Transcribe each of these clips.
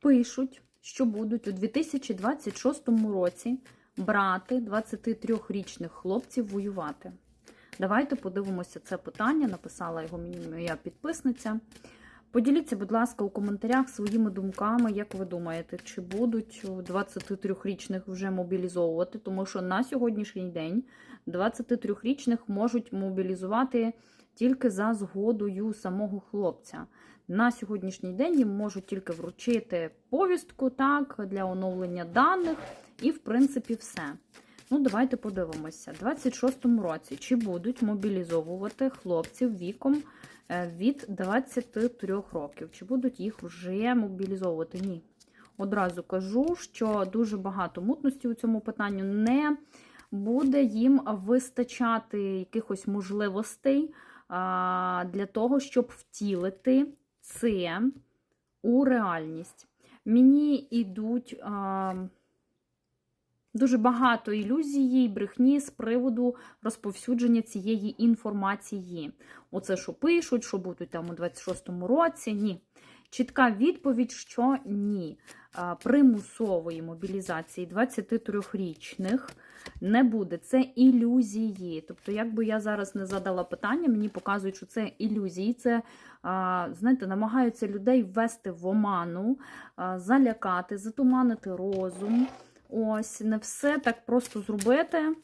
пишуть, що будуть у 2026 році брати 23-річних хлопців воювати. Давайте подивимося це питання. Написала його мені моя підписниця. Поділіться, будь ласка, у коментарях своїми думками, як ви думаєте, чи будуть 23-річних вже мобілізовувати, тому що на сьогоднішній день 23-річних можуть мобілізувати тільки за згодою самого хлопця. На сьогоднішній день їм можуть тільки вручити повістку так, для оновлення даних, і, в принципі, все. Ну, давайте подивимося. У 26-му році чи будуть мобілізовувати хлопців віком від 23 років? Чи будуть їх вже мобілізовувати? Ні. Одразу кажу, що дуже багато мутності у цьому питанню не буде їм вистачати якихось можливостей для того, щоб втілити це у реальність. Мені йдуть. Дуже багато ілюзії і брехні з приводу розповсюдження цієї інформації. Оце, що пишуть, що будуть там у 26-му році. Ні. Чітка відповідь, що ні. Примусової мобілізації 23-річних не буде. Це ілюзії. Тобто, якби я зараз не задала питання, мені показують, що це ілюзії. Це, знаєте, намагаються людей ввести в оману, залякати, затуманити розум. Ось, не все так просто зробити,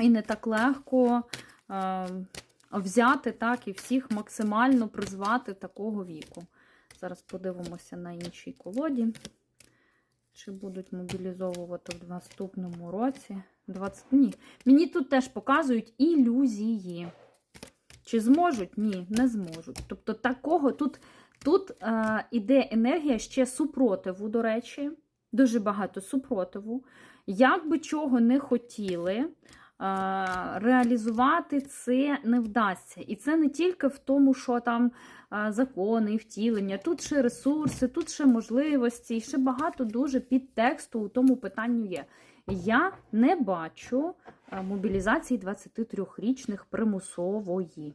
і не так легко е, взяти так, і всіх максимально призвати такого віку. Зараз подивимося на іншій колоді. Чи будуть мобілізовувати в наступному році? 20... Ні. Мені тут теж показують ілюзії. Чи зможуть? Ні, не зможуть. Тобто, такого тут, тут е, іде енергія ще супротиву, до речі дуже багато супротиву. Як би чого не хотіли, реалізувати це не вдасться. І це не тільки в тому, що там закони і втілення, тут ще ресурси, тут ще можливості, і ще багато дуже підтексту у тому питанню є. Я не бачу мобілізації 23-річних примусової.